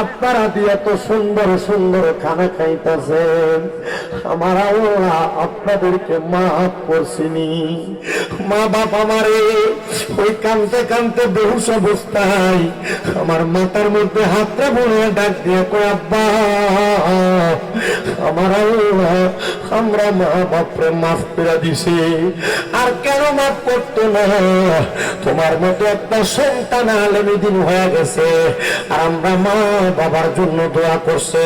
আপনারা দিয়ে এত সুন্দর সুন্দর খানা খাইতেছেন আমার আল্লাহ আপনাদেরকে মাফ করছিনি। মা বাপ আমারে ওই কানতে কানতে বেহুশ অবস্থায় আমার মাথার মধ্যে হাতটা বলে ডাক দিয়ে কয়, আব্বা, আমার আল্লাহ আমরা মা বাপরে মাফ করে দিছে। আর কেন মাফ করতো না? তোমার মতো একটা সন্তান আলেমি দিন হয়ে গেছে। আর আমরা মা বাবার জন্য দোয়া করছে।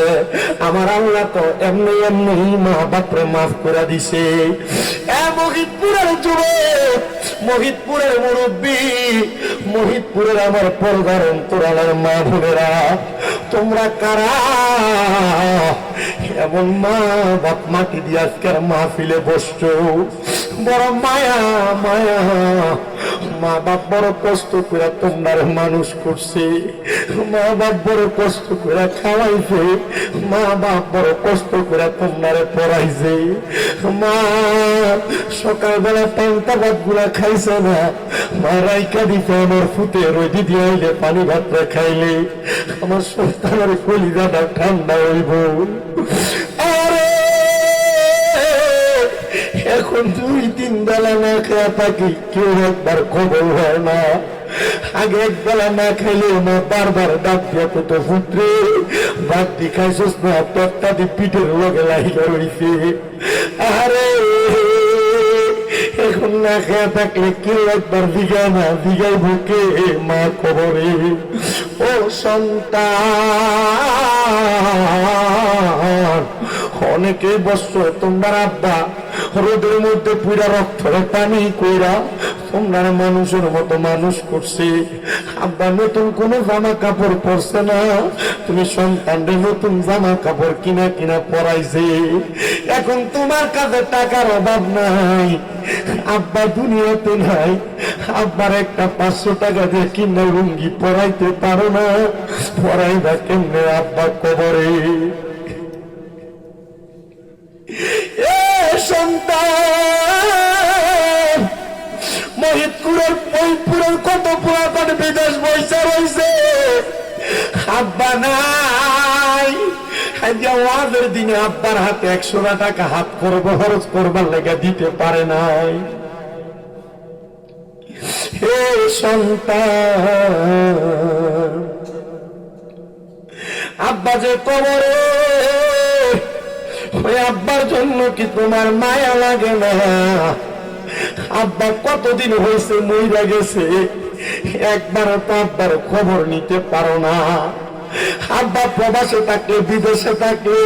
আমার আল্লাহ তো এমনি এমনি মা বাপরে মাফ করে দিছে। মহিতপুরের যুবক, মহিতপুরের মুরব্বী, মহিতপুরের আমার পরদার অন্তরালের মা বোনেরা, তোমরা কারা? এমন মা বাপ মাটি দিয়ে আজকের মাহফিলে বসছ? বড় মায়া মায়া। মা বাপ বড় কষ্ট করে তোমার মানুষ করছে। মা বাপ বড় কষ্ট করে খাওয়াইছে। মা বাপ বড় কষ্ট করে তোমার পড়াইছে। মা, সকালবেলা পান্তা ভাতগুলা খাইছে না? মা রাইকা দিতে আমার ফুটে রোদি দিয়ে আইলে পানি ভাত খাইলে। আমার সন্তানের কলিজাটা ঠান্ডা হইব। এখন দুই, তিন বেলা না খেয়ে থাকি, কেউ একবার খবর হয় না। আগে এক বেলা না খাইলে মা বারবার ডাক দিয়া কত ফুটরে। ভাত দি খাইছিস না, পেটটা দি পিঠের লগে লাগিয়ে রইছে। আরে এখন না খেয়ে থাকলে কেউ একবার দিঘা না দিঘাই বুকে মা খবরে ও সন্তান, অনেকে বসছো, তোমার আব্বা রোদের মধ্যে পুরা রক্তরে পানি কইরা তোমরা মানুষের মতো মানুষ করছে। আব্বা, নতুন কোনো জামা কাপড় পরছে না। তুমি সন্তানরে নতুন জামা কাপড় কিনা কিনা পরাইছে। এখন তোমার কাছে টাকার অভাব নাই। আব্বা, দুনিয়াতে নাই। আব্বার একটা পাঁচশো টাকা দিয়ে কিনা লুঙ্গি পরাইতে পারো না। পরাইবা কেমনে আব্বা কবরে এ মহিতপুরের কত পুরাতন বিদেশ রয়েছে নাই দিনে আব্বার হাতে টাকা হাত করব, খরচ করবার লেগে দিতে পারে নাই। হে সন্তান, আব্বা যে কবরে ওই আব্বার জন্য কি তোমার মায়া লাগে না? আব্বা কতদিন হয়েছে মইরা গেছে? একবার তো আব্বার খবর নিতে পারো না। আব্বা প্রবাসে থাকলে বিদেশে থাকলে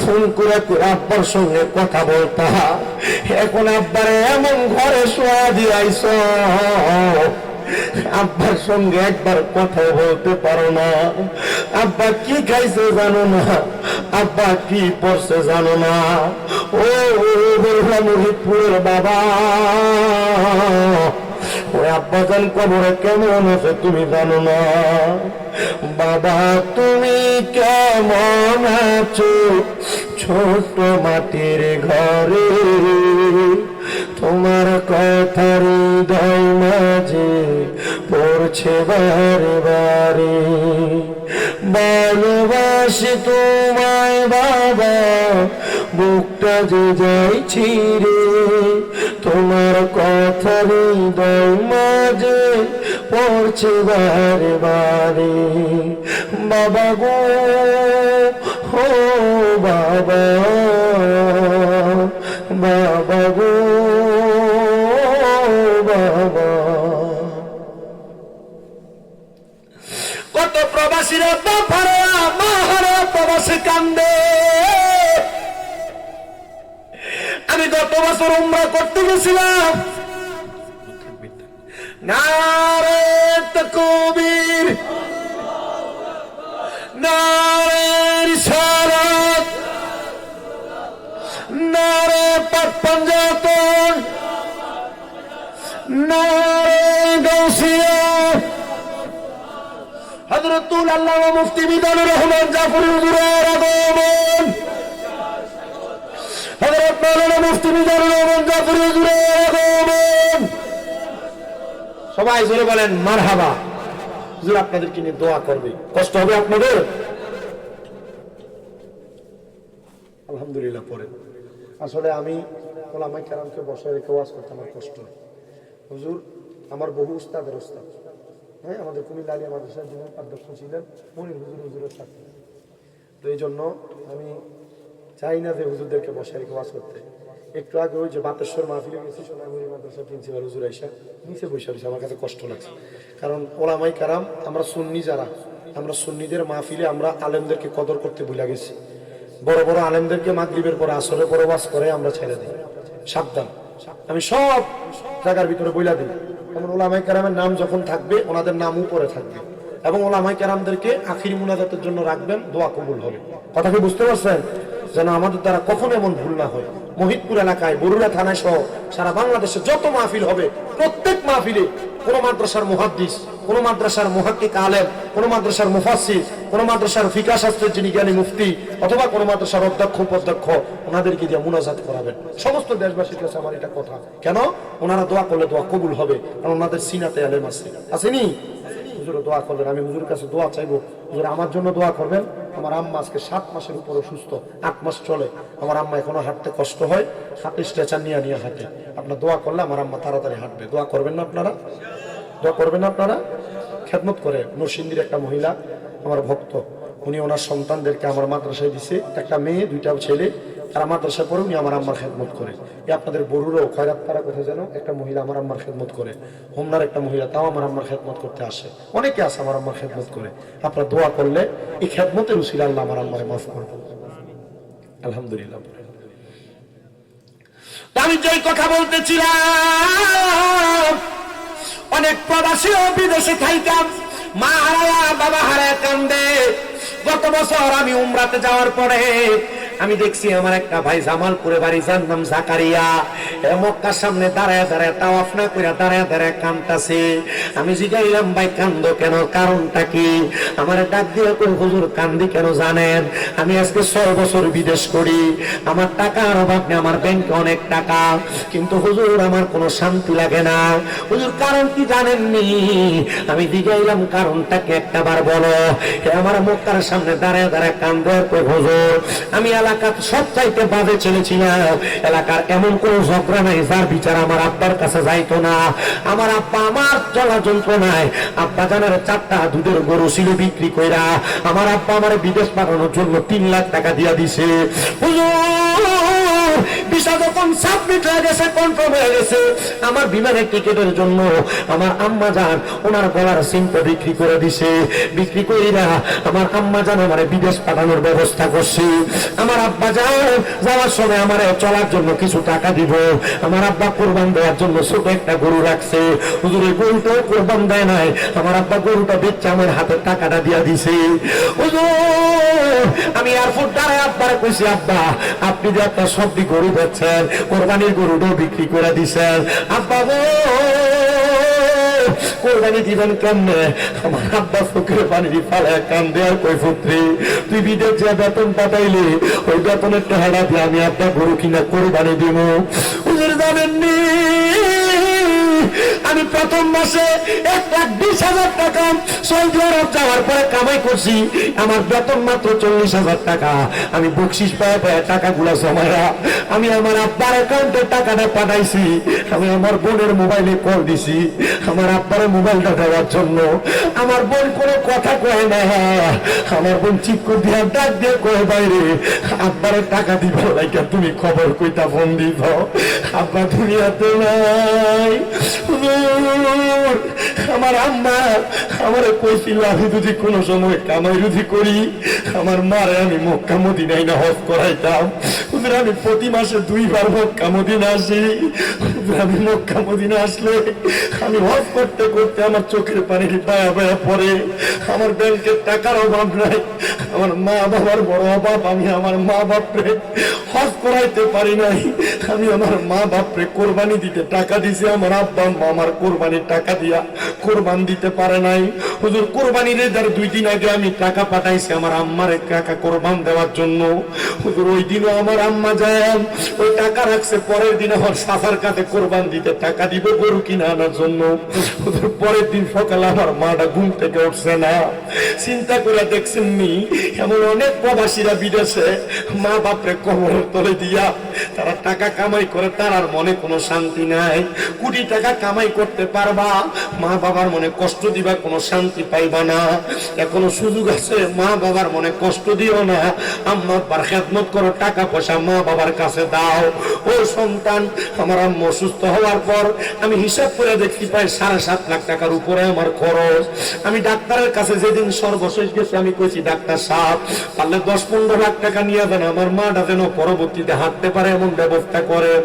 ফোন করে করে আব্বার সঙ্গে কথা বলতা। এখন আব্বারে এমন ঘরে শোয়া দিয়াইছ আব্বার সঙ্গে একবার কথা বলতে পারো না। আব্বা কি খাইছে জানো না? আব্বা কি পড়ছে জানো না? ও মুহিতপুরের বাবা। ওই আব্বাজান কবরে কেমন আছে তুমি জানো না? বাবা, তুমি কেমন আছো? ছোট মাটির ঘরে। তোমার কথার হৃদয় মাঝে পড়ছে বারে বারে। যে যাইছি রে। তোমার কথা হৃদয় মাঝে পড়ছে বারে বারে বাবা গো হো বাবা বাবা গো, বাবা। কত প্রবাসীরা বাপারা মাহারা প্রবাসী কান্দে গত বছর উমরা করতে গেছিলাম? নারে তকবীর। নারে রিসালাত। নারে নারে গৌসিয়া মুফতি মিজানুর রহমান জাফরি হুজুরের সবাই জোরে বলেন মার হাবা হুজুর আপনাদেরকে নিয়ে দোয়া করবে। কষ্ট হবে আপনাদের? আলহামদুলিল্লাহ পরে আসলে আমি ওলামাই কারামকে বসে রেখে ওয়াজ করতে আমার কষ্ট হুজুর, আমার বহু উস্তাদের উস্তাদ। হ্যাঁ আমাদের কুমিল্লা আলী আমাদের সাহেব যিনি ছিলেন, মনির হুজুর, হুজুরের সাথে তো এই জন্য আমি চাই না যে হুজুরদেরকে বসে রেখে ওয়াজ করতে। একটু আগে ওই যে বাতেশ্বর মাহফিলে গেছি সোনামুড়ি মাদ্রাসার প্রিন্সিপাল হুজুর আইসা নিচে বসে রয়েছে, আমার কাছে কষ্ট লাগছে। কারণ ওলামাই কারাম, আমরা সুন্নি যারা, আমরা সুন্নিদের মাহফিলে আমরা আলেমদেরকে কদর করতে ভুলে গেছি। বড় বড় আলেমদেরকে মাগরিবের পরে আসরে পরে ওয়াজ করে আমরা ছেড়ে দিই। সাবধান। আমি সব জায়গার ভিতরে বইলা দিই। যেমন ওলামাই কেরামের নাম যখন থাকবে, ওনাদের নামও পরে থাকবে। এবং ওলামাই কেরামদেরকে আখির মুনাজাতের জন্য রাখবেন, দোয়া কবুল হবে। কথা কি বুঝতে পারছেন? যেন আমাদের দ্বারা কখনো এমন ভুল না হয়। মহিতপুর এলাকায়, বরুড়া থানায় সহ সারা বাংলাদেশে যত মাহফিল হবে, প্রত্যেক মাহফিলে কোন মাদ্রাসার মুহাদ্দিস, কোন মাদ্রাসার মুহাক্কিক আলেম, কোন মাদ্রাসার মুফাসসির, কোন মাদ্রাসার ফিকা শাস্ত্রের যিনি জ্ঞানী মুফতি অথবা কোন মাদ্রাসার অধ্যক্ষ, উপাধ্যক্ষ, ওনাদেরকে দিয়ে মুনাজাত করাবেন। সমস্ত দেশবাসীর কাছে আমার এটা কথা। কেন? ওনারা দোয়া করলে দোয়া কবুল হবে, কারণ ওনাদের সিনাতে আলেম আছে। আসেনি? হুজুরে দোয়া করবেন, আমি হুজুর কাছে দোয়া চাইব, হুজুর আমার জন্য দোয়া করবেন। আমার আম্মা আজকে সাত মাসের উপর সুস্থ আট মাস চলে। আমার আম্মা এখনও হাঁটতে কষ্ট হয়, হাতে স্ট্রেচার নিয়ে নিয়ে হাঁটে। আপনার দোয়া করলে আমার আম্মা তাড়াতাড়ি হাঁটবে। দোয়া করবেন না আপনারা? দোয়া করবেন না আপনারা? খেদমত করে, নরসিংদীর একটা মহিলা, আমার ভক্ত, উনি ওনার সন্তানদেরকে আমার মাদ্রাসায় দিছে। একটা মেয়ে, দুইটা ছেলে তারা মাদ্রাসায় পরে উনি আমার আম্মার খেদমত করে। এই আপনাদের বড়ুরও খয়রাত পাড়া কোথায় যেন একটা মহিলা আমার আম্মার খেদমত করে। হোমনার একটা মহিলা, তাও আমার আম্মার খেদমত করতে আসে। অনেকে আছে আমার আম্মার খেদমত করে। আপনার দোয়া করলে এই খেদমতের উচিল আল্লাহ আমার আম্মারে মাফ করবে আলহামদুলিল্লাহ। আমি যেই কথা বলতেছিলাম, অনেক প্রবাসী ও বিদেশে খাইতাম মা হারায়া, বাবা হারায়া কান্দে। গত বছর আমি উমরাতে যাওয়ার পরে আমি দেখছি আমার একটা ভাই জামালপুরে বাড়ি, যার নাম জাকারিয়া। মক্কার সামনে দাঁড়ায় দাঁড়ায় তাওয়াফ না করে দাঁড়ায় দাঁড়ায় কান্দতাছে আমি জিগাইলাম, ভাই, কান্দ কেন? কারণটা কি? আমার ডাক দিয়ে কই, হুজুর, কান্দি কেন জানেন? আমি আজকে ছয় বছর বিদেশ করি। আমার টাকার অভাব নেই, আমার ব্যাংকে অনেক টাকা। কিন্তু হুজুর, আমার কোনো শান্তি লাগে না। হুজুর, কারণ কি জানেননি? আমি জিগাইলাম কারণটাকে একটা বার বলো। আমার মক্কার সামনে দাঁড়ায় দাঁড়ায় কান্দে হুজুর, আমি এলাকার সব চাইতে ছেলে ছিলাম এলাকার এমন কোন ঝগড়া নাই, যার বিচার আমার আব্বার কাছে যাইতো না। আমার আব্বা আমার চলা যন্ত্রণায় আব্বা জানার চারটা দুধের গরু ছিল বিক্রি কইরা আমার আব্বা আমার বিদেশ পাঠানোর জন্য তিন লাখ টাকা দিয়া দিছে। যখন সাবমিট হয়ে গেছে কনফার্ম হয়ে গেছে। আমার বিমানের টিকিটের জন্য আমার আম্মা যান, ওনার গলার সিমটা বিক্রি করে দিছে। বিক্রি কইরা আমার আম্মা যান আমার বিদেশ পাঠানোর ব্যবস্থা আমার আব্বা যান, যাওয়ার সময় আমার চলার জন্য কিছু টাকা দিব। আমার আব্বা কোরবান দেওয়ার জন্য ছোট একটা গরু রাখছে। হুজুর, এই গরুটাও কোরবান দেয় নাই। আমার আব্বা গরুটা বেচছে আমার হাতে টাকাটা দিয়া দিছে। হুজুর, আমি এয়ারপোর্ট দাঁড়ায় আব্বার কইছি, আব্বা, আপনি যে একটা সবজি গরু বেচছেন, কোরবানির গরুটাও বিক্রি করে দিছেন। আব্বা কোরবানি দিবেন কেমনে? আমার আব্বা চোখের পানি ফালে কই পুত্রী তুই বিদেশ যে বেতন পাঠাইলি, ওই বেতনের টাকা দিয়ে আমি আব্বা গরু কিনা কোরবানি দিব হুজুর জানেননি? আমি প্রথম মাসে এক লাখ বিশ হাজার টাকা সৌদি আরব যাওয়ার পরে কামাই করছি। আমার বেতন মাত্র চল্লিশ হাজার টাকা। আমি বকশিস পায়ে পায়ে টাকাগুলো জমায়া আমি আমার আব্বার অ্যাকাউন্টে টাকাটা পাঠাইছি। আমি আমার বোনের মোবাইলে কল দিছি। আমার আব্বার মোবাইলটা দেওয়ার জন্য। আমার বোন কোনো কথা কয় না। আমার বোন চিক্কু দিয়া ডাক দিয়ে কয়, বাইরে, আব্বারে টাকা দিব লাইকা তুমি খবর কইতা ফোন দিব আব্বা দুনিয়াতে নাই। আমার আম্মা আমার কইছিল, আমি যদি কোনো সময় কামাই রুধি করি, আমার মারে আমি মক্কা মদিনায় না হজ করাইতাম আমি প্রতি মাসে দুইবার মক্কা মদিনা আসি। আমি মক্কা মদিনা আসলে আমি হজ করতে করতে আমার চোখের পানির বায়া বায়া পড়ে। আমার ব্যাংকের টাকার অভাব নাই। আমার মা বাবার বড় অভাব, আমি আমার মা বাপরে হজ করাইতে পারি নাই। আমি আমার মা বাপরে কোরবানি দিতে টাকা দিছি, আমার আব্বা আমার কোরবানির টাকা দিয়া কোরবান দিতে পারে নাই। হুজুর, কোরবানির এদার দুই দিন আগে আমি টাকা পাঠাইছি আমার আম্মার টাকা কোরবান দেওয়ার জন্য। হুজুর, ওই দিনও আমার আম্মা যায়, ওই টাকা রাখছে, পরের দিন আমার সাফার কাছে কোরবান দিতে টাকা দিব গরু কিনে আনার জন্য। ওদের পরের দিন সকালে আমার মাটা ঘুম থেকে উঠছে না। চিন্তা করে দেখছেন দেখছেননি এমন অনেক প্রবাসীরা বিদেশে মা বাপরে কবরের তলে দিয়া তারা টাকা কামাই করে, তার আর মনে কোনো শান্তি নাই। কোটি টাকা কামাই করতে পারবা, মা বাবার মনে কষ্ট দিবা, কোনো শান্তি পাইবা না। এখনও সুযোগ আছে, মা বাবার মনে কষ্ট দিও না। আম্মা আব্বার খেদমত করো, টাকা পয়সা মা বাবার কাছে দাও। ও সন্তান, আমার আম্মু অসুস্থ হওয়ার পর আমি হিসাব করে দেখতে পাই সাড়ে সাত লাখ টাকার উপরে আমার খরচ। আমি ডাক্তারের কাছে যেদিন সর্বশেষ গেছি, আমি কইছি, ডাক্তার সাহেব, পারলে দশ পনেরো লাখ টাকা নিয়ে দেন আমার মাটা যেন পরবর্তীতে হাঁটতে পারে। এমন ব্যবস্থা করেন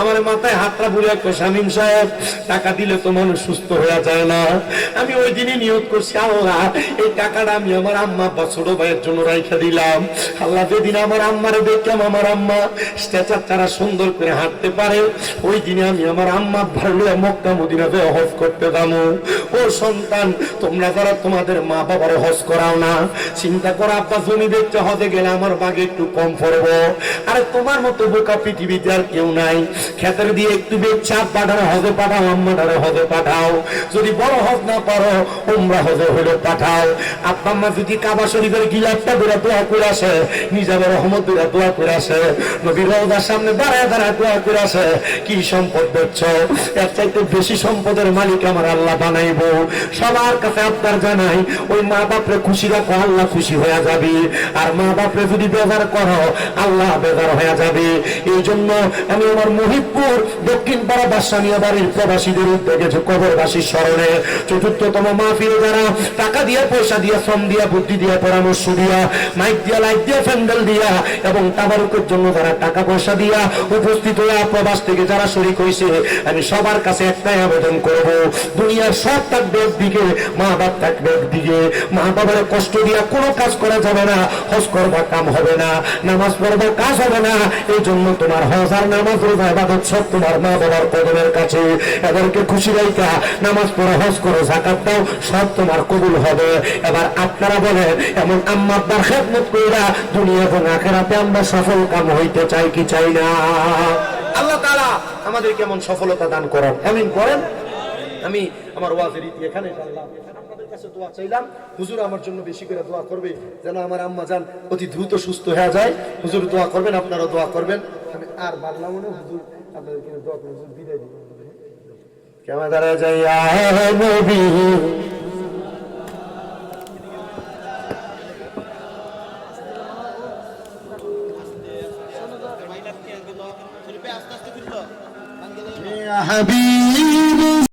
আমার মাথায় হাতটা বুড়ে একটা, শামীম সাহেব, টাকা দিলে তো মানুষ সুস্থ হয়ে যায় না। আমি ওই দিনই নিয়োগ করছি, আল্লাহ, এই টাকাটা আমি আমার আম্মা বা ছোট ভাইয়ের জন্য রাইখা দিলাম। আল্লাহ, যেদিন আমার আম্মারে দেখলাম, আমার আম্মা স্ট্যাচার তারা সুন্দর করে হাঁটতে পারে, ওই দিনে আমি আমার আম্মা ভালো মক্কা মদিনাতে হজ করতে দামো ও সন্তান, তোমরা যারা তোমাদের মা বাবার হজ করাও না, চিন্তা করো, আব্বা জমি দেখতে হজে গেলে আমার বাগে একটু কম পড়ব। আরে, তোমার মতো বোকা পৃথিবীতে আর কেউ নাই। খেতের দিয়ে একটু বেগ চাপ পাঠানো হজে পাঠাও আম্মাটারে হজে পাঠাও। যদি বড় হজ না পারো, উমরা হজে হলে পাঠাও। আব্বা আম্মা যদি কাবা শরীফের গিলাপটা দূরে দোয়া করে আসে, নিজামের রহমত দূরে দোয়া করে আসে, নবীর রওজার সামনে দাঁড়ায় দাঁড়ায় দোয়া করে আসে, কি সম্পদ দেখছ? এর চাইতে বেশি সম্পদের মালিক আমার আল্লাহ বানাইবো। সবার কাছে আপনার জানাই, ওই মা বাপরে খুশি রাখো, আল্লাহ খুশি হয়ে যাবে। আর মা বাপরে যদি বেজার করো, আল্লাহ বেজার হয়ে যাবে। এই জন্য আমি আমার মহিবপুর দক্ষিণ পাড়া বাসানিয়া বাড়ির প্রবাসীদের উদ্যোগে কবরবাসীর স্মরণে চতুর্থতম মাহফিলে যারা টাকা দিয়া, পয়সা দিয়া, শ্রম দিয়া, বুদ্ধি দিয়া, পরামর্শ দিয়া মাইক দিয়া লাইট দিয়া প্যান্ডেল দিয়া এবং তাবারুকের জন্য যারা টাকা পয়সা দিয়া উপস্থিত হয়ে প্রবাস থেকে যারা শরিক হয়েছে আমি সবার কাছে একটাই আবেদন করব, দুনিয়ার সব থাকবে একদিকে, মা বাপ থাকবে একদিকে, মা বাবার কষ্ট দিয়া কোনো কাজ করা যাবে না, হজ করবা কাম হবে না, নামাজ পড়বা কাজ হবে না এই জন্য তোমার হজ আর নামাজ রোজা ইবাদত সব তোমার মা বাবার কদমের কাছে। এদেরকে খুশি রাইকা নামাজ পড়ো, হজ করো জাকাত দাও, সব তোমার কবুল হবে। এবার আপনারা বলেন, এমন আম্মা খেদমত কইরা দুনিয়া এবং আখেরাতে আমরা সফল কাম হইতে চাই কি চাই না? আল্লাহ তাআলা আমাদের কেমন সফলতা দান করেন। আমিন করেন। আমি আমার ওয়াজের এখানে। কাছে দোয়া চাইলাম। হুজুর আমার জন্য বেশি করে দোয়া করবে যেন আমার আম্মা যান অতি দ্রুত সুস্থ হয়ে যায়। হুজুর দোয়া করবেন আপনারা দোয়া করবেন। আমি আর বাংলা না, হুজুর আপনাদেরকে দোয়া করে বিদায় দিব। কেমন দাঁড়া যাই নবী।